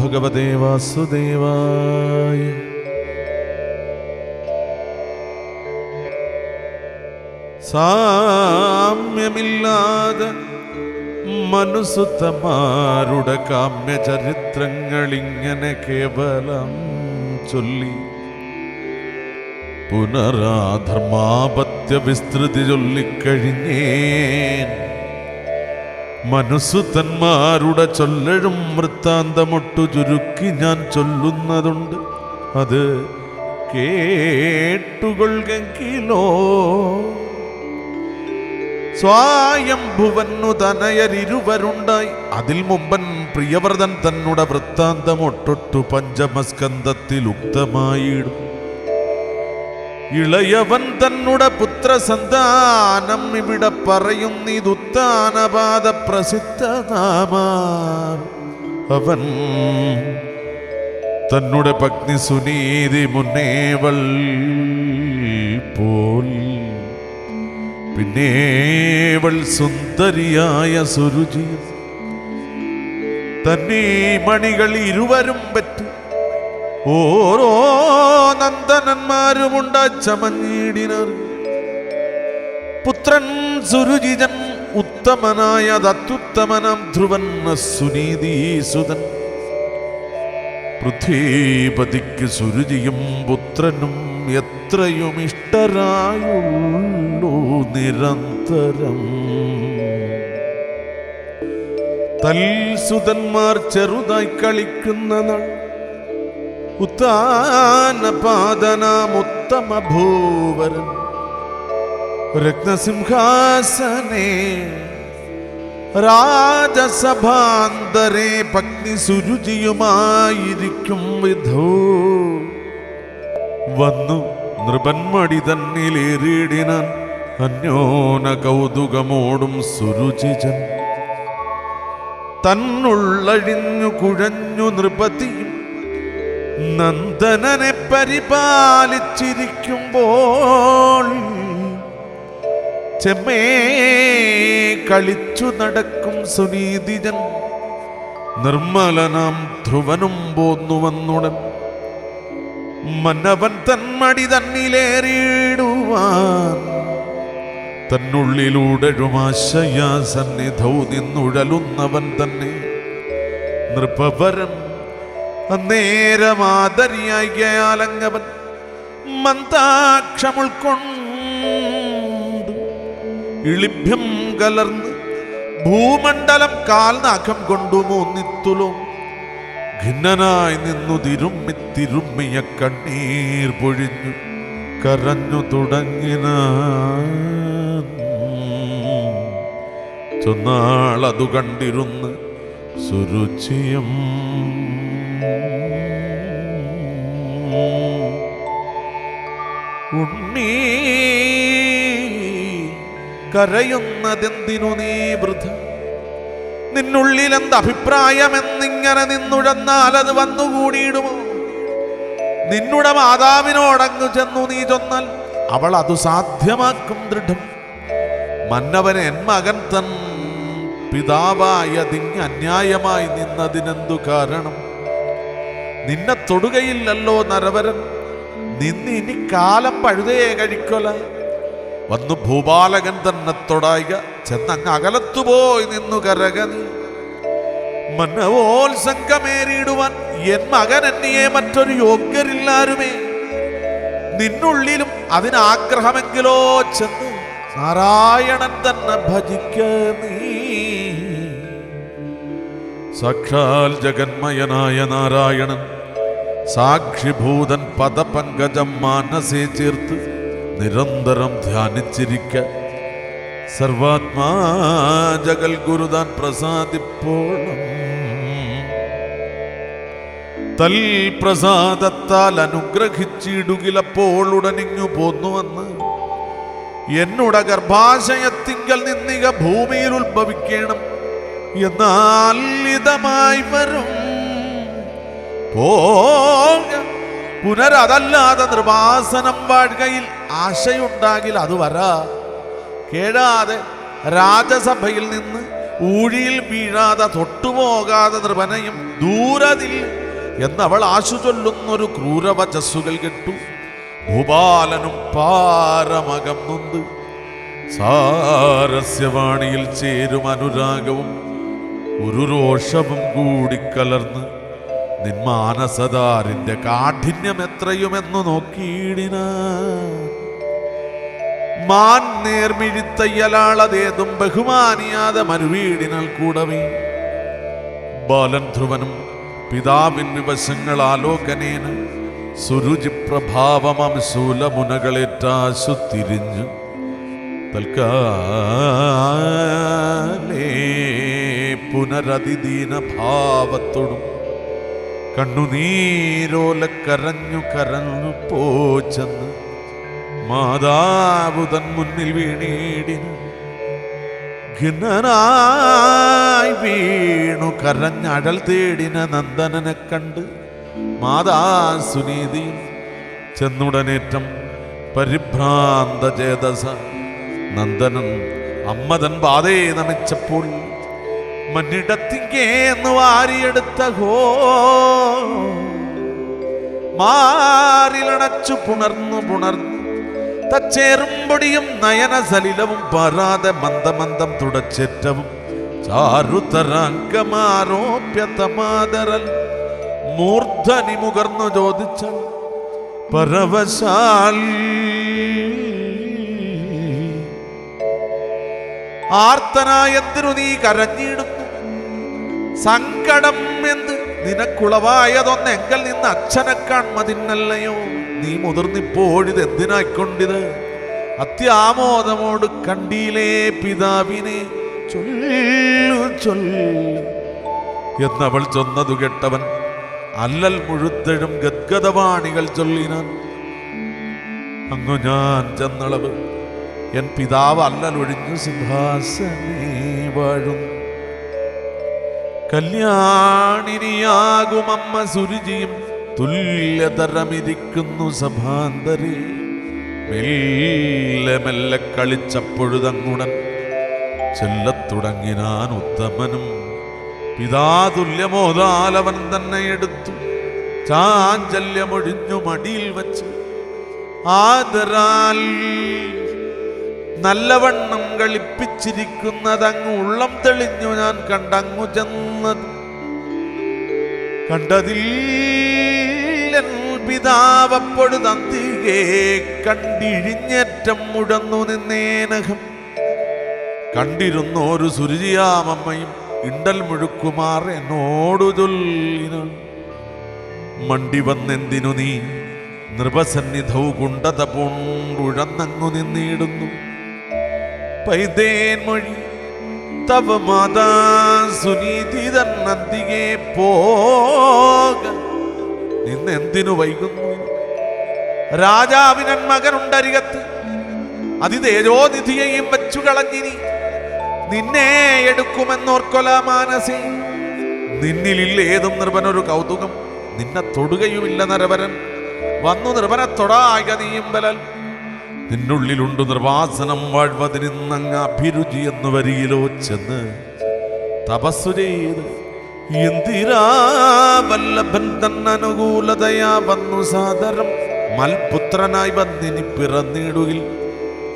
ഭഗവതേ വാസുദേവായ. സാമ്യമില്ലാതെ മനുസുത്തമാരുടെ കാമ്യചരിത്രങ്ങളിങ്ങനെ കേവലം ചൊല്ലി പുനരാധർമാപത്യ വിസ്തൃതി ചൊല്ലിക്കഴിഞ്ഞേൻ. മനുസുത്തന്മാരുടെ ചൊല്ലഴും വൃത്താന്തമൊട്ടു ചുരുക്കി ഞാൻ ചൊല്ലുന്നതുണ്ട്. അത് കേട്ടുകൊള്ളുകെങ്കിലോ സ്വായംഭുവന്നു തനയരിരുവരുണ്ടായി. അതിൽ മുമ്പൻ പ്രിയവ്രതൻ തന്നുടെ വൃത്താന്തമൊട്ടൊട്ടു പഞ്ചമസ്കന്ധത്തിൽ ഉക്തമായിടും. ഇളയവൻ തന്നുടെ പുത്രസന്താനം ഇവിടെ പറയും ഇതുത്താനപാത പ്രസിദ്ധ നാമ അവൻ തന്നുടെ പത്നി സുനീതി മുന്നേവൾ പോൽ. പിന്നേവൾ സുന്ദരിയായ സുരുചി. തന്നെ മണികൾ ഇരുവരും പറ്റി ഓരോ നന്ദനന്മാരുമുണ്ട ചമഞ്ഞീടിനർ പുത്രൻ സുരുചിജൻ ഉത്തമനായ അത്യുത്തമനം ധ്രുവൻ സുനീതീസുതൻ. പൃഥ്വീപതിക്ക് സുരുചിയും പുത്രനും എത്രയും ഇഷ്ടരായുള്ളൂ നിരന്തരം. തൽസുതന്മാർ ചെറുതായി കളിക്കുന്ന നാൾ ഉത്താനപാദനാമുത്തമ ഭൂവരൻ രത്നസിംഹാസനേ രാജസഭാന്തരേ പത്നി സുരുചിയുമായിരിക്കും വിധോ. വന്നു നൃപന്മടി തന്നിലേറിയിടിനാൻ അന്യോന കൗതുകമോടും സുരുചിജൻ. തന്നുള്ളഴിഞ്ഞു കുഴഞ്ഞു നൃപതിയും നന്ദനനെ പരിപാലിച്ചിരിക്കുമ്പോൾ ചെമ്മേ കളിച്ചു നടക്കും സുനീതിജൻ. നിർമ്മലനാം ധ്രുവനും പോന്നു വന്നുടൻ. മന്നവൻ തന്മടി തന്നിലേറിയിടുവാൻ. തന്നുള്ളിലൂടഴുമാശയാ സന്നിധൗ നിന്നുഴലുന്നവൻ തന്നെ. നൃപവരൻ അന്നേരമാതരിയായികയാലങ്ങവൻ മന്ദാക്ഷമുൾക്കൊണ്ട് ഇളിഭ്യം കലർന്ന് ഭൂമണ്ഡലം കാൽനാക്കം കൊണ്ടു മൂന്നിത്തുലും. ഖിന്നനായി നിന്നു തിരുമ്മി തിരുമ്മിയ കണ്ണീർ പൊഴിഞ്ഞു കരഞ്ഞു തുടങ്ങിന ചൊന്നാളതു കണ്ടിരുന്ന് സുരുചിയം ഉണ്ണീ കരയുന്നതെന്തിനു നീ വൃഥ നിന്നുള്ളിൽ എന്ത് അഭിപ്രായമെന്നിങ്ങനെ നിന്നുഴന്നാൽ അത് വന്നുകൂടിയിടുമോ? നിന്നുടെ മാതാവിനോടങ്ങു ചെന്നു നീ ചൊന്നാൽ അവൾ അത് സാധ്യമാക്കും ദൃഢം. മന്നവന് എൻ മകൻ തൻ പിതാവായതിങ് അന്യായമായി നിന്നതിനെന്തു കാരണം? നിന്നെ തൊടുകയില്ലല്ലോ നരവരൻ. നിന്ന് ഇനി കാലം പഴുതേ കഴിക്കൊല. വന്നു ഭൂപാലകൻ തന്നെ തൊടായിക ചെന്നങ്ങ് അകലത്തുപോയി നിന്നു കരകനി. മനവോത്സംഗമേറിയിടുവാൻ എൻ മകൻ എന്നിയെ മറ്റൊരു യോഗ്യരില്ലാരുമേ. നിന്നുള്ളിലും അതിനാഗ്രഹമെങ്കിലോ ചെന്ന് നാരായണൻ തന്നെ ഭജിക്ക നീ. സാക്ഷാൽ ജഗന്മയനായ നാരായണൻ സാക്ഷിഭൂതൻ പദപങ്കജം മാനസെ ചേർത്ത് നിരന്തരം ധ്യാനിച്ചിരിക്ക. സർവാത്മാ ജഗൽ ഗുരുതാൻ പ്രസാദിപ്പോളം തൽ പ്രസാദത്താൽ അനുഗ്രഹിച്ചിടുകിലപ്പോൾ ഉടനിങ്ങു പോന്നുവന്ന് എന്നുട ഗർഭാശയത്തിങ്കൽ നിന്നിക ഭൂമിയിൽ ഉത്ഭവിക്കണം. എന്നാൽ ഇതമായി വരും. പുനരതല്ലാതെ നിർവാസനം വാഴുകയിൽ ആശയുണ്ടാകിൽ അത് വരാ. കേഴാതെ രാജസഭയിൽ നിന്ന് ഊഴിയിൽ വീഴാതെ തൊട്ടുപോകാതെ നൃപനയും ദൂരതിൽ എന്നവൾ ആശു ചൊല്ലുന്നൊരു ക്രൂരവചസ്സുകൾ കെട്ടു. ഭൂപാലനും പാരമകം നൊന്ത് സാരസ്യവാണിയിൽ ചേരും അനുരാഗവും ഒരു രോഷവും കൂടിക്കലർന്ന് നിന്മാനസദാരിന്റെ കാഠിന്യം എത്രയുമെന്ന് നോക്കിയിടിന. മാൻ നേർമിഴിത്തയ്യലാളതേതും ബഹുമാനിയാതെ മരുവീടിനാൽ കൂടവേ. ബാലൻ ധ്രുവനും പിതാവിൻ വിവശങ്ങൾ ആലോകനേന സുരുചി പ്രഭാവമം തിരിഞ്ഞു തൽക്കാലേ പുനരതിദീന ഭാവത്തോടും കണ്ണുനീരോല കരഞ്ഞു കരഞ്ഞു പോച്ചെന്ന് മാതാവുതൻ മുന്നിൽ വീണേടി ഖിന്നനായി വീണു കരഞ്ഞടൽ തേടിന നന്ദനനെ കണ്ട് മാതാ സുനീതി ചെന്നുടനേറ്റം പരിഭ്രാന്ത ചേതസ നന്ദനൻ അമ്മതൻ ബാധേ നമിച്ചപ്പോൾ മണ്ണിടത്തിങ്കേന്ന് വാരിയെടുത്ത ഹോ. മാറിലണച്ചു പുണർന്നു പുണർന്നു. തച്ചേറും പൊടിയും നയന സലിലവും പറാതെ മന്ദമന്ദം തുടച്ചേറ്റവും. ചാരുതരാങ്കമാരോപ്യതമാതരൽ മൂർധനി മുകർന്നു ചോദിച്ച പരവശാൽ. ആർത്തനായെന്തിനു നീ കരഞ്ഞിടുന്നു. സങ്കടം എന്ത്? നിനക്കുളവായതൊന്നെങ്കിൽ നിന്ന് അച്ഛനെ കാൺമതിന്നല്ലയോ നീ മുതിർന്നിപ്പോഴിത് എന്തിനായിക്കൊണ്ടിത്? അത്യാമോദമോട് കണ്ടീലേ പിതാവിനെ. ചൊല്ലു എന്നവൾ ചൊന്നതു കേട്ടവൻ അല്ലൽ മുഴുത്തഴും ഗദ്ഗതവാണികൾ ചൊല്ലിനാൻ. അങ്ങു ഞാൻ ചെന്നളവ് എൻ പിതാവ് അല്ലലൊഴിഞ്ഞു സിംഹാസനേ വാഴും. കല്യാണിനിയാകും അമ്മ സുരുചിയും തുല്യതരമിരിക്കുന്നു സഭാന്തരി. മെല്ലെ മെല്ലെ കളിച്ചപ്പൊഴുതങ്ങുടൻ ചെല്ലത്തുടങ്ങിനാൻ ഉത്തമനും പിതാതുല്യമോതാലവൻ തന്നെ എടുത്തു. ചാഞ്ചല്യമൊഴിഞ്ഞു മടിയിൽ വച്ച് ആദരാൽ നല്ലവണ്ണം കളിപ്പിച്ചിരിക്കുന്നതങ്ങ് ഉള്ളം തെളിഞ്ഞു ഞാൻ കണ്ടങ്ങു ചെന്നത് കണ്ടതിൽ എൻ പിതാവപ്പൊഴുതന്തികെ കണ്ടിഴിഞ്ഞേറ്റം മുടന്നു നിന്നേനകം. കണ്ടിരുന്ന ഒരു സുരുചിയാമമ്മയും ഇണ്ടൽ മുഴുക്കുമാർ എന്നോടു ചൊല്ലിനു മണ്ടി വന്നെന്തിനു നീ? നൃപസന്നിധവും കുണ്ടത പൂണ്ടുഴന്നങ്ങു നിന്നിടുന്നു. പൈതേൻ മൊഴി തവ മാതാ സുനീതി തന്നന്തികെ പോക. നിന്നെന്തിനു വൈകുന്നു? രാജാവിനൻ മകനുണ്ടരികത്ത് അതിതേജോനിധിയെയും വച്ചു കളഞ്ഞിനി. നിന്നെ എടുക്കുമെന്നോർക്കൊല മാനസേ. നിന്നിലില്ല ഏതും നിർവനൊരു കൗതുകം. നിന്നെ തൊടുകയുമില്ല നരവരൻ. വന്നു നിർവനെ തൊടായ നീയും ബലൽ നിന്നുള്ളിലുണ്ട് നിർവാസനം വാഴ്വതിനിന്നങ്ങ് അഭിരുചി എന്ന് വരിയിലോ ചെന്ന് തപസ്സു ചെയ്ത് എന്തിരാ തന്നനുകൂലതയാ വന്നു സാദരം മൽപുത്രനായി വന്നിനി പിറന്നിടുകിൽ.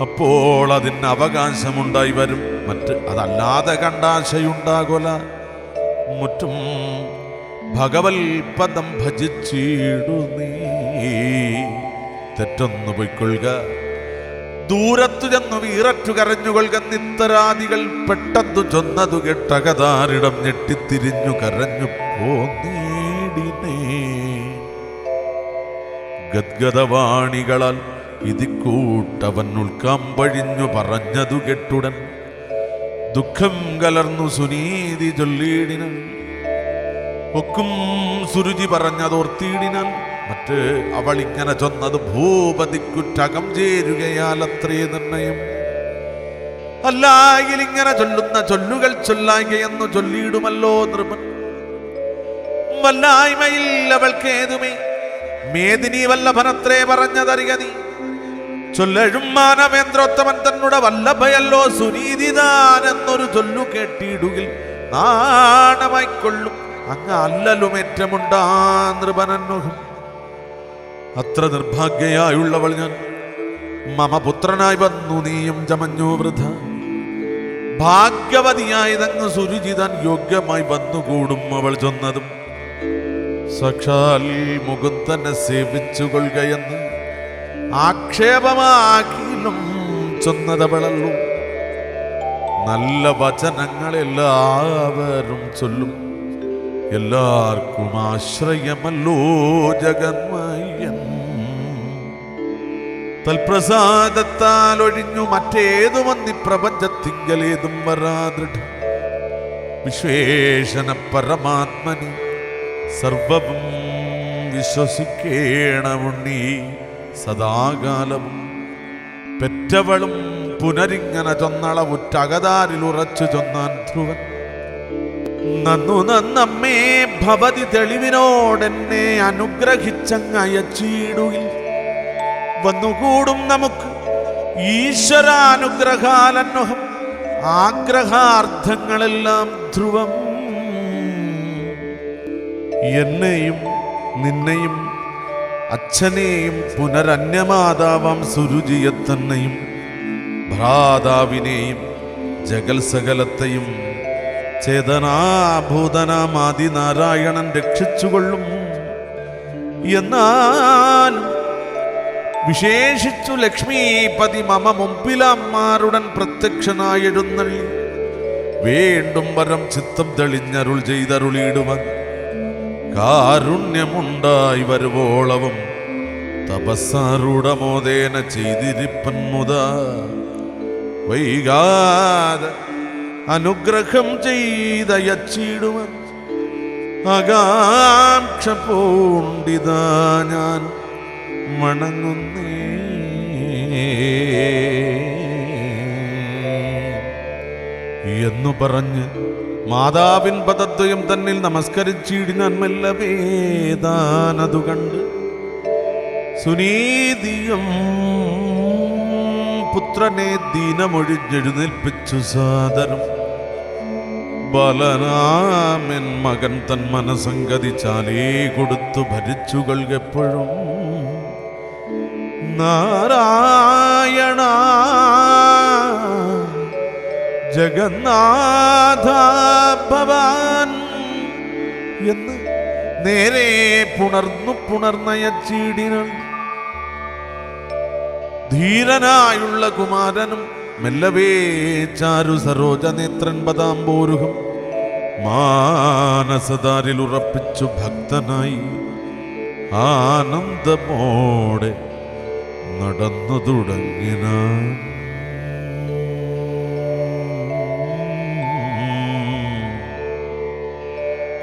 അപ്പോൾ അതിന് അവകാശമുണ്ടായി വരും. മറ്റ് അതല്ലാതെ കണ്ടാശയുണ്ടാകൊല. മുറ്റും ഭഗവൽ പദം ഭജിച്ചിടു നീ തെറ്റൊന്നു പൊയ്ക്കൊള്ളുക. ദൂരത്തു ചെന്നു വീററ്റു കരഞ്ഞുകൊള്ളുക നിത്തരാദികൾ പെട്ടെന്നു ചൊന്നതു കെട്ടകതാരിടം ഞെട്ടിത്തിരിഞ്ഞു കരഞ്ഞു പോന്നേടിനേ ഗദ്ഗതവാണികളാൽ ഇതിക്കൂട്ടവൻ ഉൾക്കാമ്പഴിഞ്ഞു പറഞ്ഞതു കെട്ടുടൻ. ദുഃഖം കലർന്നു സുനീതി ചൊല്ലിയിടിനാൻ. ഒക്കും സുരുചി പറഞ്ഞതോർത്തിയിടിനാൻ. മറ്റ് അവൾ ഇങ്ങനെ ചൊന്നത് ഭൂപതിക്കുറ്റകം ചേരുകയാൽ അത്രേ നിർണയം. അല്ലായിൽ ഇങ്ങനെ ചൊല്ലുന്ന ചൊല്ലുകൾ ചൊല്ലായികയെന്നു ചൊല്ലിയിടുമല്ലോ നൃപൻ. വല്ലായ്മയിൽ അവൾക്ക് ഏതുമേ മേദിനി വല്ലഭനത്രേ പറഞ്ഞതറിയ നീ. ചൊല്ലഴും മാനവേന്ദ്രോത്തമൻ തന്നുടെ വല്ലഭയല്ലോ സുനീതിദാനെന്നൊരു ചൊല്ലു കേട്ടിടുകിൽ നാണമായിക്കൊള്ളും. അങ്ങ് അല്ലലും ഏറ്റമുണ്ടാ നൃപനന്നുഹം. അത്ര നിർഭാഗ്യയായുള്ളവൾ ഞാൻ. മമ പുത്രനായി വന്നു നീയും ചമഞ്ഞു വൃഥ. ഭാഗ്യവതിയായതങ്ങ് സുരുചിതൻ യോഗ്യമായി വന്നുകൂടും അവൾ ചൊന്നതും. സക്ഷാൽ മുകുന്ദനെ സേവിച്ചു കൊള്ളുകയെന്ന് ആക്ഷേപമാകിലും ചൊന്നതവളല്ലു. നല്ല വചനങ്ങളെല്ലാവരും ചൊല്ലും. എല്ലാവർക്കും ആശ്രയമല്ലോ ജഗന്മയ്യൻ. തൽപ്രസാദത്താൽ ഒഴിഞ്ഞു മറ്റേതു വന്നി പ്രപഞ്ചത്തിങ്കലേതും വരാദൃഢ വിശ്വേഷന പരമാത്മനി സർവവും വിശ്വസിക്കേണമുണ്ണി സദാകാലവും. പെറ്റവളും പുനരിങ്ങനെ ചൊന്നളവുറ്റകതാരിൽ ഉറച്ചു ചൊന്നാൻ ധ്രുവൻ. നന്നു നന്നമ്മേ ഭവതി തെളിവിനോടെന്നെ അനുഗ്രഹിച്ചങ്ങയച്ചീടുകിൽ വന്നുകൂടും നമുക്ക്. ഈശ്വരാനുഗ്രഹാലന്നോഹം ആഗ്രഹാർത്ഥങ്ങളെല്ലാം ധ്രുവം. എന്നെയും നിന്നെയും അച്ഛനെയും പുനരന്യമാതാവാം സുരുചിയത്തന്നെയും ഭ്രാതാവിനെയും ജഗൽ സകലത്തെയും ചേതനാഭൂതനാമാതിനാരായണൻ രക്ഷിച്ചുകൊള്ളും. എന്നാലും വിശേഷിച്ചു ലക്ഷ്മീപതി മമ മുമ്പിലമ്മാരുടൻ പ്രത്യക്ഷനായി എഴുന്നള്ളി വീണ്ടും വരം ചിത്തം തെളിഞ്ഞരുൾ ചെയ്തരുളിയിടുവൻ. കാരുണ്യമുണ്ടായി വരുവോളവും. തപസ്സാരൂഢമോദേന ചെയ്തിരിപ്പൻ മുത. വൈകാതെ അനുഗ്രഹം ചെയ്തയച്ചിടുവൻ അകാംക്ഷ പൂണ്ടിതാ ഞാൻ. മണങ്ങുന്നേ. എന്നു പറഞ്ഞ് മാതാവിൻ പദദ്വയം തന്നിൽ നമസ്കരിച്ചിടിനന്മല്ല വേദാനതു കണ്ട് സുനീതിയും പുത്രനെ ദീനമൊഴിഞ്ഞെഴുന്നേൽപ്പിച്ചു സാദരം. ബലരാമൻ മകൻ തൻ മനസംഗതി ചാലേ കൊടുത്തു ഭരിച്ചുകൾ കൊള്ളുകെപ്പോഴും. നാരായണ. ജഗന്നാഥ ഭവാൻ എന്ന് നേരെ പുണർന്നു പുണർന്നയ ചീടിനൾ. ധീരനായുള്ള കുമാരനും മെല്ലവേ ചാരു സരോജ നേത്രൻ പതാംബോരുഹം മാനസദാരിൽ ഉറപ്പിച്ചു ഭക്തനായി. ആനന്ദമോടെ നടന്നു തുടങ്ങിന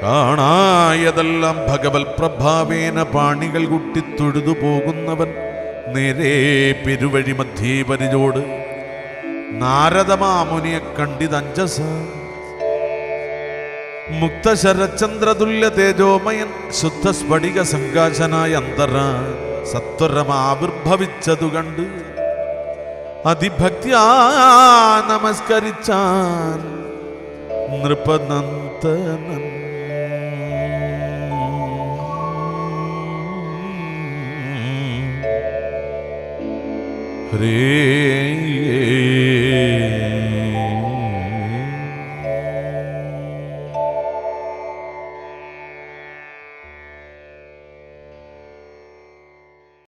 കാണായതെല്ലാം ഭഗവത് പ്രഭാവേന പാണികൾ കുട്ടി തൊഴുതു പോകുന്നവൻ നേരെ പെരുവഴി മധ്യേ പരിചോട് നാരദമാമുനിയെ കണ്ടിതഞ്ചസ മുക്തശരചന്ദ്രതുല്യ തേജോമയൻ ശുദ്ധ സ്ഫടിക സങ്കാശനായ അന്തര സത്വരമാവിർഭവിച്ചതു കണ്ട് അതിഭക്തിയാ നമസ്കരിച്ചാൻ നൃപനന്ദനൻ. ഹരേ